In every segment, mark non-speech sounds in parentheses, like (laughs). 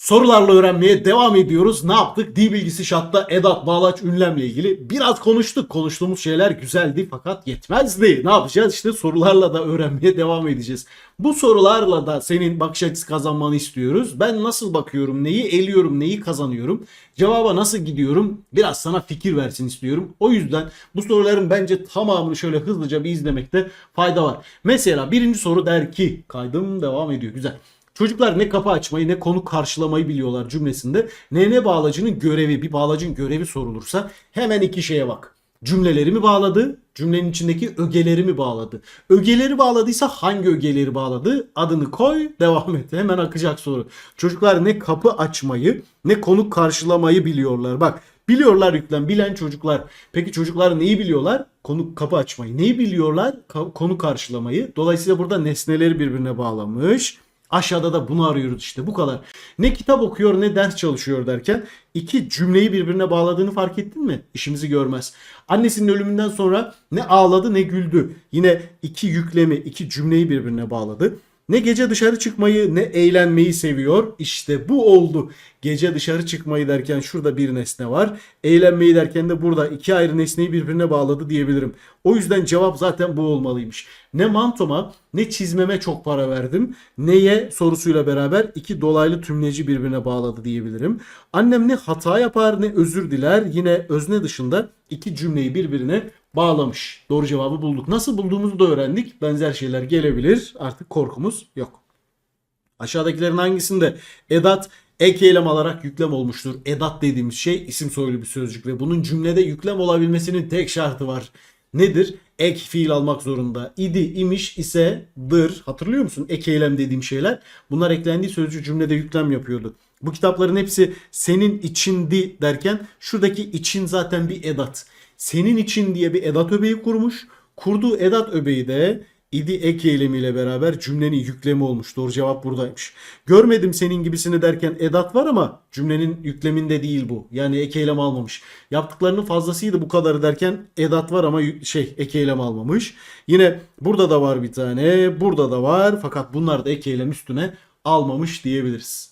Sorularla öğrenmeye devam ediyoruz. Ne yaptık? Dil bilgisi şartta edat, bağlaç, ünlemle ilgili biraz konuştuk. Konuştuğumuz şeyler güzeldi fakat yetmezdi. Ne yapacağız? İşte sorularla da öğrenmeye devam edeceğiz. Bu sorularla da senin bakış açısı kazanmanı istiyoruz. Ben nasıl bakıyorum, neyi eliyorum, neyi kazanıyorum, cevaba nasıl gidiyorum biraz sana fikir versin istiyorum. O yüzden bu soruların bence tamamını şöyle hızlıca bir izlemekte fayda var. Mesela birinci soru der ki, kaydım devam ediyor güzel. Çocuklar ne kapı açmayı ne konu karşılamayı biliyorlar cümlesinde. Ne ne bağlacının görevi, bir bağlacın görevi sorulursa hemen iki şeye bak. Cümleleri mi bağladı? Cümlenin içindeki ögeleri mi bağladı? Ögeleri bağladıysa hangi ögeleri bağladı? Adını koy, devam et. Hemen akacak soru. Çocuklar ne kapı açmayı ne konu karşılamayı biliyorlar. Bak Biliyorlar yüklem. Bilen çocuklar. Peki çocuklar neyi biliyorlar? Konu kapı açmayı. Neyi biliyorlar? Ka- konu karşılamayı. Dolayısıyla burada nesneleri birbirine bağlamış. Aşağıda da bunu arıyoruz işte bu kadar. Ne kitap okuyor ne ders çalışıyor derken iki cümleyi birbirine bağladığını fark ettin mi? İşimizi görmez. Annesinin ölümünden sonra ne ağladı ne güldü. Yine iki yüklemi, iki cümleyi birbirine bağladı. Ne gece dışarı çıkmayı ne eğlenmeyi seviyor. İşte bu oldu. Gece dışarı çıkmayı derken şurada bir nesne var. Eğlenmeyi derken de burada iki ayrı nesneyi birbirine bağladı diyebilirim. O yüzden cevap zaten bu olmalıymış. Ne mantoma ne çizmeme çok para verdim. Neye sorusuyla beraber iki dolaylı tümleci birbirine bağladı diyebilirim. Annem ne hata yapar ne özür diler. Yine özne dışında iki cümleyi birbirine bağlamış. Doğru cevabı bulduk. Nasıl bulduğumuzu da öğrendik. Benzer şeyler gelebilir. Artık korkumuz yok. Aşağıdakilerin hangisinde edat ek eylem alarak yüklem olmuştur? Edat dediğimiz şey isim soylu bir sözcük ve bunun cümlede yüklem olabilmesinin tek şartı var. Nedir? Ek fiil almak zorunda. İdi, imiş, ise, dır. Hatırlıyor musun? Ek eylem dediğim şeyler. Bunlar eklendiği sözcük cümlede yüklem yapıyordu. Bu kitapların hepsi senin içindi derken şuradaki için zaten bir edat. Senin için diye bir edat öbeği kurmuş. Kurduğu edat öbeği de idi ek eylemiyle beraber cümlenin yüklemi olmuş. Doğru cevap buradaymış. Görmedim senin gibisini derken edat var ama cümlenin yükleminde değil bu. Yani ek eylem almamış. Yaptıklarının fazlasıydı bu kadarı derken edat var ama şey ek eylem almamış. Yine burada da var bir tane. Burada da var. Fakat bunlar da ek eylem üstüne almamış diyebiliriz.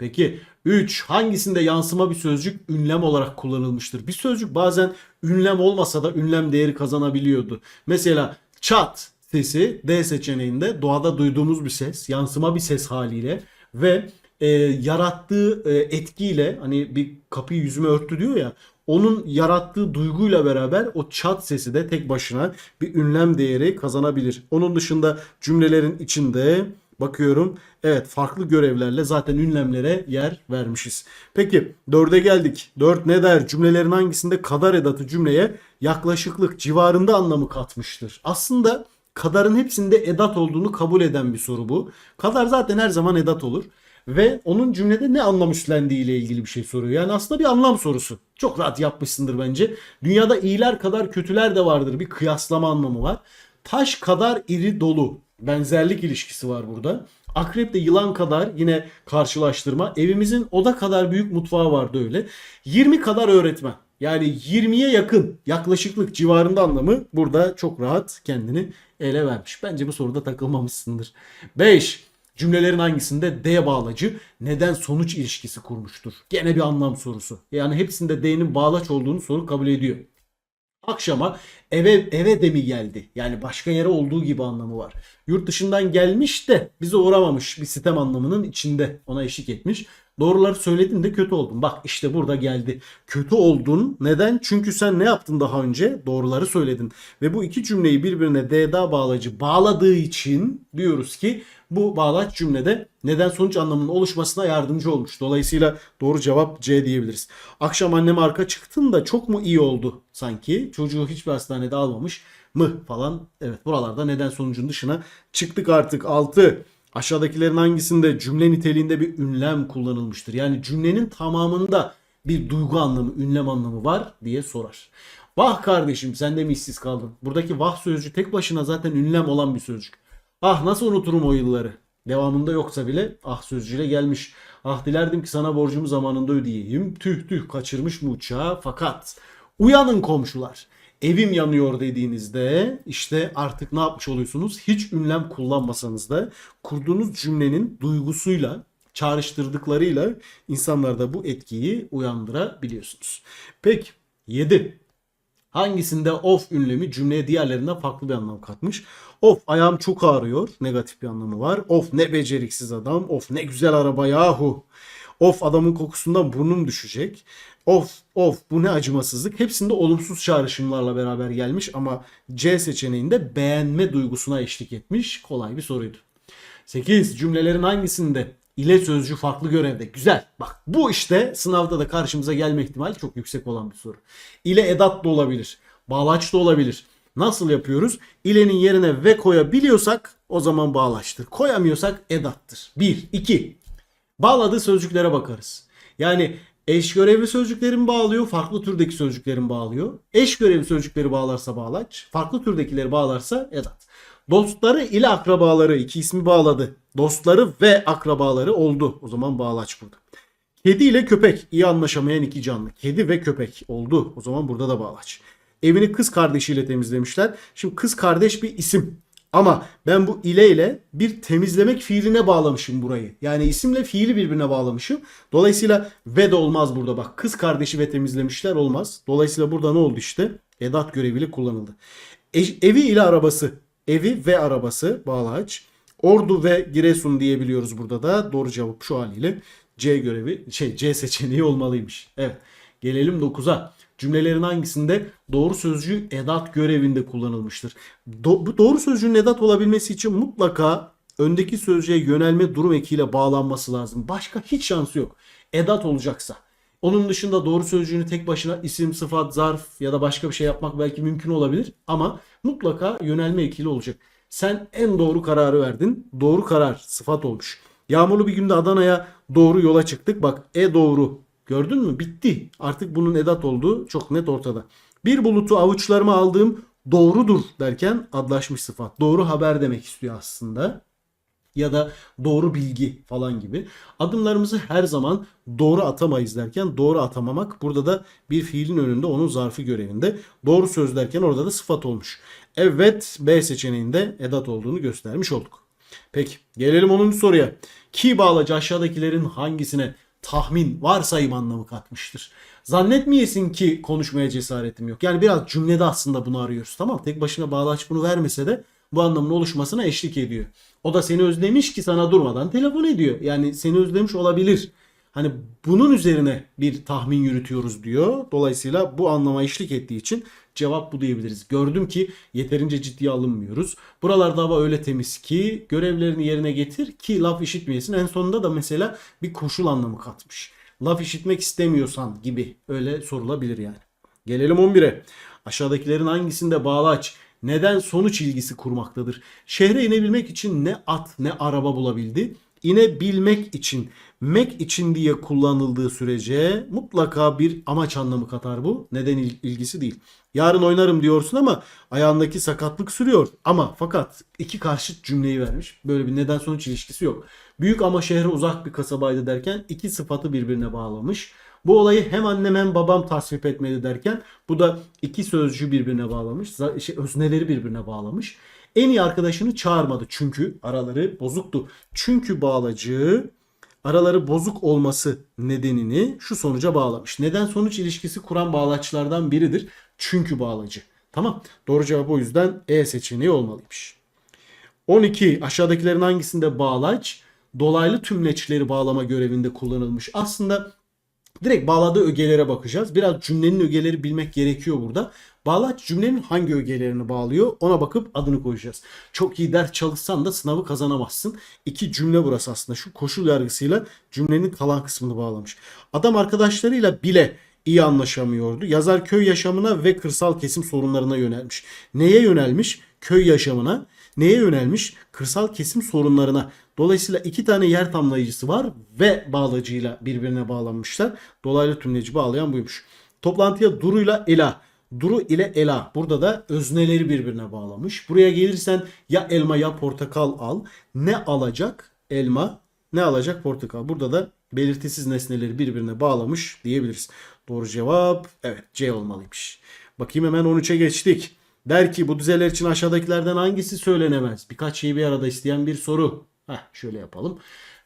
Peki 3. Hangisinde yansıma bir sözcük ünlem olarak kullanılmıştır? Bir sözcük bazen ünlem olmasa da ünlem değeri kazanabiliyordu. Mesela çat sesi D seçeneğinde doğada duyduğumuz bir ses, yansıma bir ses haliyle ve e, yarattığı e, etkiyle hani bir kapıyı yüzüme örttü diyor ya onun yarattığı duyguyla beraber o çat sesi de tek başına bir ünlem değeri kazanabilir. Onun dışında cümlelerin içinde Bakıyorum. Evet farklı görevlerle zaten ünlemlere yer vermişiz. Peki dörde geldik. Dört ne der? Cümlelerin hangisinde kadar edatı cümleye yaklaşıklık civarında anlamı katmıştır? Aslında kadarın hepsinde edat olduğunu kabul eden bir soru bu. Kadar zaten her zaman edat olur. Ve onun cümlede ne anlam üstlendiği ile ilgili bir şey soruyor. Yani aslında bir anlam sorusu. Çok rahat yapmışsındır bence. Dünyada iyiler kadar kötüler de vardır. Bir kıyaslama anlamı var. Taş kadar iri dolu benzerlik ilişkisi var burada. Akrep de yılan kadar yine karşılaştırma. Evimizin oda kadar büyük mutfağı vardı öyle. 20 kadar öğretmen. Yani 20'ye yakın yaklaşıklık civarında anlamı burada çok rahat kendini ele vermiş. Bence bu soruda takılmamışsındır. 5. Cümlelerin hangisinde D bağlacı neden sonuç ilişkisi kurmuştur? Gene bir anlam sorusu. Yani hepsinde D'nin bağlaç olduğunu soru kabul ediyor. Akşama eve eve de mi geldi? Yani başka yere olduğu gibi anlamı var. Yurt dışından gelmiş de bize uğramamış bir sitem anlamının içinde ona eşlik etmiş. Doğruları söyledin de kötü oldun. Bak işte burada geldi. Kötü oldun. Neden? Çünkü sen ne yaptın daha önce? Doğruları söyledin. Ve bu iki cümleyi birbirine D'da bağlacı bağladığı için diyoruz ki bu bağlaç cümlede neden sonuç anlamının oluşmasına yardımcı olmuş. Dolayısıyla doğru cevap C diyebiliriz. Akşam annem arka çıktın da çok mu iyi oldu sanki? Çocuğu hiçbir hastanede almamış mı falan. Evet buralarda neden sonucun dışına çıktık artık. 6. Aşağıdakilerin hangisinde cümle niteliğinde bir ünlem kullanılmıştır? Yani cümlenin tamamında bir duygu anlamı, ünlem anlamı var diye sorar. Vah kardeşim sen de mi işsiz kaldın? Buradaki vah sözcüğü tek başına zaten ünlem olan bir sözcük. Ah nasıl unuturum o yılları. Devamında yoksa bile ah sözcüğüyle gelmiş. Ah dilerdim ki sana borcumu zamanında ödeyeyim. Tüh tüh kaçırmış mı uçağı fakat. Uyanın komşular. Evim yanıyor dediğinizde işte artık ne yapmış oluyorsunuz? Hiç ünlem kullanmasanız da kurduğunuz cümlenin duygusuyla çağrıştırdıklarıyla insanlarda bu etkiyi uyandırabiliyorsunuz. Peki 7. Hangisinde of ünlemi cümleye diğerlerinden farklı bir anlam katmış? Of ayağım çok ağrıyor. Negatif bir anlamı var. Of ne beceriksiz adam. Of ne güzel araba yahu. Of adamın kokusundan burnum düşecek. Of of bu ne acımasızlık. Hepsinde olumsuz çağrışımlarla beraber gelmiş ama C seçeneğinde beğenme duygusuna eşlik etmiş. Kolay bir soruydu. 8. Cümlelerin hangisinde ile sözcü farklı görevde? Güzel. Bak bu işte sınavda da karşımıza gelme ihtimali çok yüksek olan bir soru. İle edat da olabilir. Bağlaç da olabilir. Nasıl yapıyoruz? İlenin yerine ve koyabiliyorsak o zaman bağlaçtır. Koyamıyorsak edattır. 1. 2. Bağladığı sözcüklere bakarız. Yani eş görevli sözcükleri mi bağlıyor, farklı türdeki sözcükleri mi bağlıyor? Eş görevli sözcükleri bağlarsa bağlaç, farklı türdekileri bağlarsa edat. Dostları ile akrabaları iki ismi bağladı. Dostları ve akrabaları oldu. O zaman bağlaç burada. Kedi ile köpek iyi anlaşamayan iki canlı. Kedi ve köpek oldu. O zaman burada da bağlaç. Evini kız kardeşiyle temizlemişler. Şimdi kız kardeş bir isim. Ama ben bu ile ile bir temizlemek fiiline bağlamışım burayı. Yani isimle fiili birbirine bağlamışım. Dolayısıyla ve de olmaz burada bak. Kız kardeşi ve temizlemişler olmaz. Dolayısıyla burada ne oldu işte? Edat göreviyle kullanıldı. E- evi ile arabası. Evi ve arabası bağlaç. Ordu ve Giresun diyebiliyoruz burada da. Doğru cevap şu haliyle C görevi şey C seçeneği olmalıymış. Evet. Gelelim 9'a. Cümlelerin hangisinde doğru sözcüğü edat görevinde kullanılmıştır? Do- bu doğru sözcüğün edat olabilmesi için mutlaka öndeki sözcüğe yönelme durum ekiyle bağlanması lazım. Başka hiç şansı yok. Edat olacaksa. Onun dışında doğru sözcüğünü tek başına isim, sıfat, zarf ya da başka bir şey yapmak belki mümkün olabilir ama mutlaka yönelme ekiyle olacak. Sen en doğru kararı verdin. Doğru karar sıfat olmuş. Yağmurlu bir günde Adana'ya doğru yola çıktık. Bak e doğru. Gördün mü? Bitti. Artık bunun edat olduğu çok net ortada. Bir bulutu avuçlarıma aldığım doğrudur derken adlaşmış sıfat. Doğru haber demek istiyor aslında ya da doğru bilgi falan gibi. Adımlarımızı her zaman doğru atamayız derken doğru atamamak burada da bir fiilin önünde onun zarfı görevinde. Doğru söz derken orada da sıfat olmuş. Evet B seçeneğinde edat olduğunu göstermiş olduk. Peki gelelim 10. soruya. Ki bağlacı aşağıdakilerin hangisine tahmin, varsayım anlamı katmıştır? Zannetmeyesin ki konuşmaya cesaretim yok. Yani biraz cümlede aslında bunu arıyoruz. Tamam tek başına bağlaç bunu vermese de bu anlamın oluşmasına eşlik ediyor. O da seni özlemiş ki sana durmadan telefon ediyor. Yani seni özlemiş olabilir. Hani bunun üzerine bir tahmin yürütüyoruz diyor. Dolayısıyla bu anlama eşlik ettiği için cevap bu diyebiliriz. Gördüm ki yeterince ciddiye alınmıyoruz. Buralarda hava öyle temiz ki görevlerini yerine getir ki laf işitmeyesin. En sonunda da mesela bir koşul anlamı katmış. Laf işitmek istemiyorsan gibi öyle sorulabilir yani. Gelelim 11'e. Aşağıdakilerin hangisinde bağlaç neden sonuç ilgisi kurmaktadır? Şehre inebilmek için ne at ne araba bulabildi? İnebilmek için, mek için diye kullanıldığı sürece mutlaka bir amaç anlamı katar bu. Neden il- ilgisi değil. Yarın oynarım diyorsun ama ayağındaki sakatlık sürüyor. Ama fakat iki karşıt cümleyi vermiş. Böyle bir neden sonuç ilişkisi yok. Büyük ama şehre uzak bir kasabaydı derken iki sıfatı birbirine bağlamış. Bu olayı hem annem hem babam tasvip etmedi derken bu da iki sözcüğü birbirine bağlamış. Şey, özneleri birbirine bağlamış. En iyi arkadaşını çağırmadı çünkü araları bozuktu. Çünkü bağlacı araları bozuk olması nedenini şu sonuca bağlamış. Neden sonuç ilişkisi kuran bağlaçlardan biridir. Çünkü bağlacı. Tamam. Doğru cevap o yüzden E seçeneği olmalıymış. 12. Aşağıdakilerin hangisinde bağlaç dolaylı tümleçleri bağlama görevinde kullanılmış? Aslında direkt bağladığı ögelere bakacağız. Biraz cümlenin ögeleri bilmek gerekiyor burada. Bağlaç cümlenin hangi ögelerini bağlıyor ona bakıp adını koyacağız. Çok iyi ders çalışsan da sınavı kazanamazsın. İki cümle burası aslında. Şu koşul yargısıyla cümlenin kalan kısmını bağlamış. Adam arkadaşlarıyla bile iyi anlaşamıyordu. Yazar köy yaşamına ve kırsal kesim sorunlarına yönelmiş. Neye yönelmiş? Köy yaşamına. Neye yönelmiş? Kırsal kesim sorunlarına. Dolayısıyla iki tane yer tamlayıcısı var ve bağlacıyla birbirine bağlanmışlar. Dolaylı tümleci bağlayan buymuş. Toplantıya Duru'yla Ela. Duru ile Ela. Burada da özneleri birbirine bağlamış. Buraya gelirsen ya elma ya portakal al. Ne alacak? Elma. Ne alacak? Portakal. Burada da belirtisiz nesneleri birbirine bağlamış diyebiliriz. Doğru cevap evet C olmalıymış. Bakayım hemen 13'e geçtik. Der ki bu dizeler için aşağıdakilerden hangisi söylenemez? Birkaç şeyi bir arada isteyen bir soru. Heh, şöyle yapalım.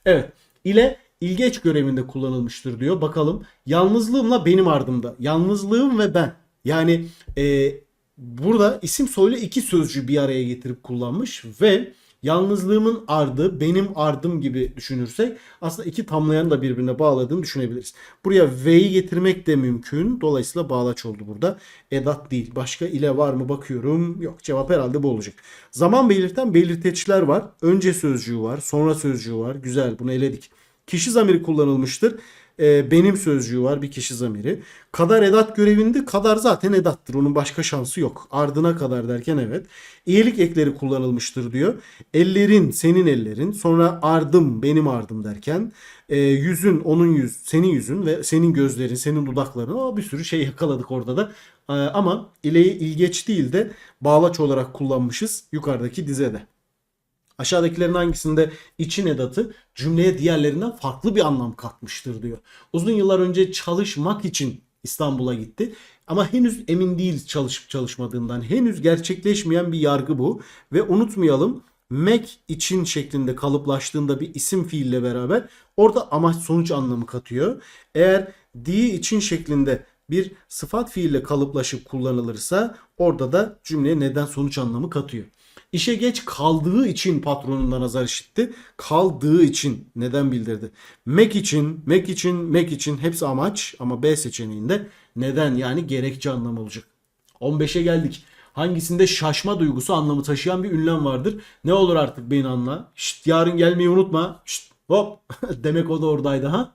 Evet. ile ilgeç görevinde kullanılmıştır diyor. Bakalım. Yalnızlığımla benim ardımda. Yalnızlığım ve ben. Yani e, burada isim soylu iki sözcüğü bir araya getirip kullanmış ve yalnızlığımın ardı, benim ardım gibi düşünürsek aslında iki tamlayanı da birbirine bağladığını düşünebiliriz. Buraya ve'yi getirmek de mümkün. Dolayısıyla bağlaç oldu burada. Edat değil. Başka ile var mı bakıyorum. Yok cevap herhalde bu olacak. Zaman belirten belirteçler var. Önce sözcüğü var. Sonra sözcüğü var. Güzel bunu eledik. Kişi zamiri kullanılmıştır. Ee, benim sözcüğü var bir kişi zamiri. Kadar edat görevinde kadar zaten edattır. Onun başka şansı yok. Ardına kadar derken evet. İyilik ekleri kullanılmıştır diyor. Ellerin senin ellerin. Sonra ardım benim ardım derken e, yüzün onun yüz senin yüzün ve senin gözlerin senin dudakların. O bir sürü şey yakaladık orada da. Ee, ama ileyi ilgeç değil de bağlaç olarak kullanmışız yukarıdaki dizede. Aşağıdakilerin hangisinde için edatı cümleye diğerlerinden farklı bir anlam katmıştır diyor. Uzun yıllar önce çalışmak için İstanbul'a gitti. Ama henüz emin değiliz çalışıp çalışmadığından. Henüz gerçekleşmeyen bir yargı bu. Ve unutmayalım Mac için şeklinde kalıplaştığında bir isim fiille beraber orada amaç sonuç anlamı katıyor. Eğer di için şeklinde bir sıfat fiille kalıplaşıp kullanılırsa orada da cümleye neden sonuç anlamı katıyor. İşe geç kaldığı için patronundan azar işitti. Kaldığı için neden bildirdi. Mac için, Mac için, Mac için hepsi amaç ama B seçeneğinde neden yani gerekçe anlamı olacak. 15'e geldik. Hangisinde şaşma duygusu anlamı taşıyan bir ünlem vardır. Ne olur artık beni anla. Şşt yarın gelmeyi unutma. Şşt hop. (laughs) Demek o da oradaydı ha.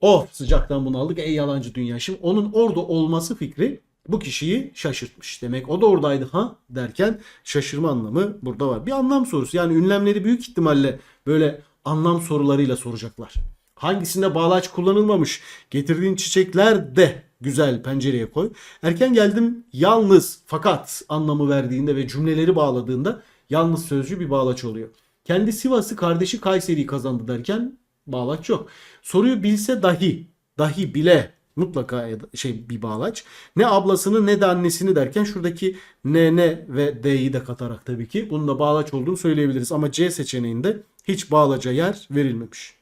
Oh sıcaktan bunu aldık ey yalancı dünya. Şimdi onun orada olması fikri bu kişiyi şaşırtmış. Demek o da oradaydı ha derken şaşırma anlamı burada var. Bir anlam sorusu yani ünlemleri büyük ihtimalle böyle anlam sorularıyla soracaklar. Hangisinde bağlaç kullanılmamış? Getirdiğin çiçekler de güzel pencereye koy. Erken geldim yalnız fakat anlamı verdiğinde ve cümleleri bağladığında yalnız sözcüğü bir bağlaç oluyor. Kendi Sivas'ı kardeşi Kayseri'yi kazandı derken bağlaç yok. Soruyu bilse dahi, dahi bile mutlaka şey bir bağlaç. Ne ablasını ne de annesini derken şuradaki ne ne ve d'yi de katarak tabii ki bunun da bağlaç olduğunu söyleyebiliriz. Ama C seçeneğinde hiç bağlaca yer verilmemiş.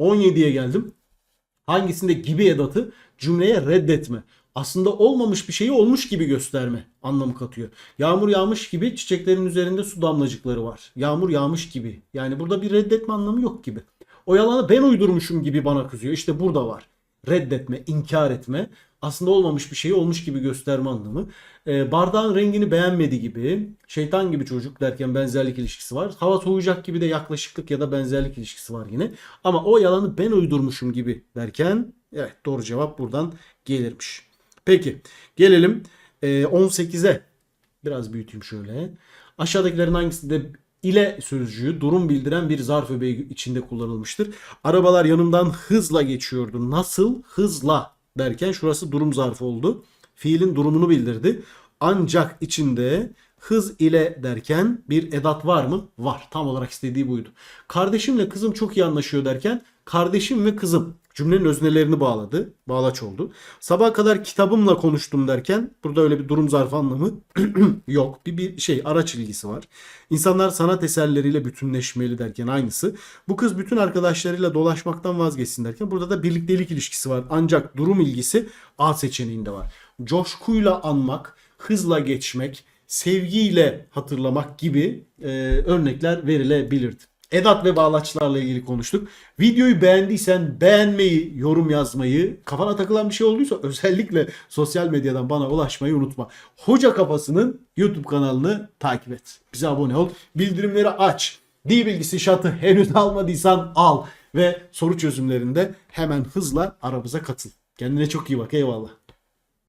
17'ye geldim. Hangisinde gibi edatı cümleye reddetme. Aslında olmamış bir şeyi olmuş gibi gösterme anlamı katıyor. Yağmur yağmış gibi çiçeklerin üzerinde su damlacıkları var. Yağmur yağmış gibi. Yani burada bir reddetme anlamı yok gibi. O yalanı ben uydurmuşum gibi bana kızıyor. İşte burada var. Reddetme, inkar etme. Aslında olmamış bir şeyi olmuş gibi gösterme anlamı. Ee, bardağın rengini beğenmedi gibi. Şeytan gibi çocuk derken benzerlik ilişkisi var. Hava soğuyacak gibi de yaklaşıklık ya da benzerlik ilişkisi var yine. Ama o yalanı ben uydurmuşum gibi derken evet doğru cevap buradan gelirmiş. Peki gelelim e, 18'e. Biraz büyüteyim şöyle. Aşağıdakilerin hangisinde ile sözcüğü durum bildiren bir zarf öbeği içinde kullanılmıştır. Arabalar yanımdan hızla geçiyordu. Nasıl? Hızla derken şurası durum zarfı oldu. Fiilin durumunu bildirdi. Ancak içinde hız ile derken bir edat var mı? Var. Tam olarak istediği buydu. Kardeşimle kızım çok iyi anlaşıyor derken kardeşim ve kızım cümlenin öznelerini bağladı. Bağlaç oldu. Sabaha kadar kitabımla konuştum derken burada öyle bir durum zarfı anlamı (clears throat) yok. Bir, bir şey araç ilgisi var. İnsanlar sanat eserleriyle bütünleşmeli derken aynısı. Bu kız bütün arkadaşlarıyla dolaşmaktan vazgeçsin derken burada da birliktelik ilişkisi var. Ancak durum ilgisi A seçeneğinde var. Coşkuyla anmak, hızla geçmek, sevgiyle hatırlamak gibi e, örnekler verilebilirdi. Edat ve bağlaçlarla ilgili konuştuk. Videoyu beğendiysen beğenmeyi, yorum yazmayı, kafana takılan bir şey olduysa özellikle sosyal medyadan bana ulaşmayı unutma. Hoca Kafası'nın YouTube kanalını takip et. Bize abone ol. Bildirimleri aç. Dil bilgisi şatı henüz almadıysan al. Ve soru çözümlerinde hemen hızla aramıza katıl. Kendine çok iyi bak. Eyvallah.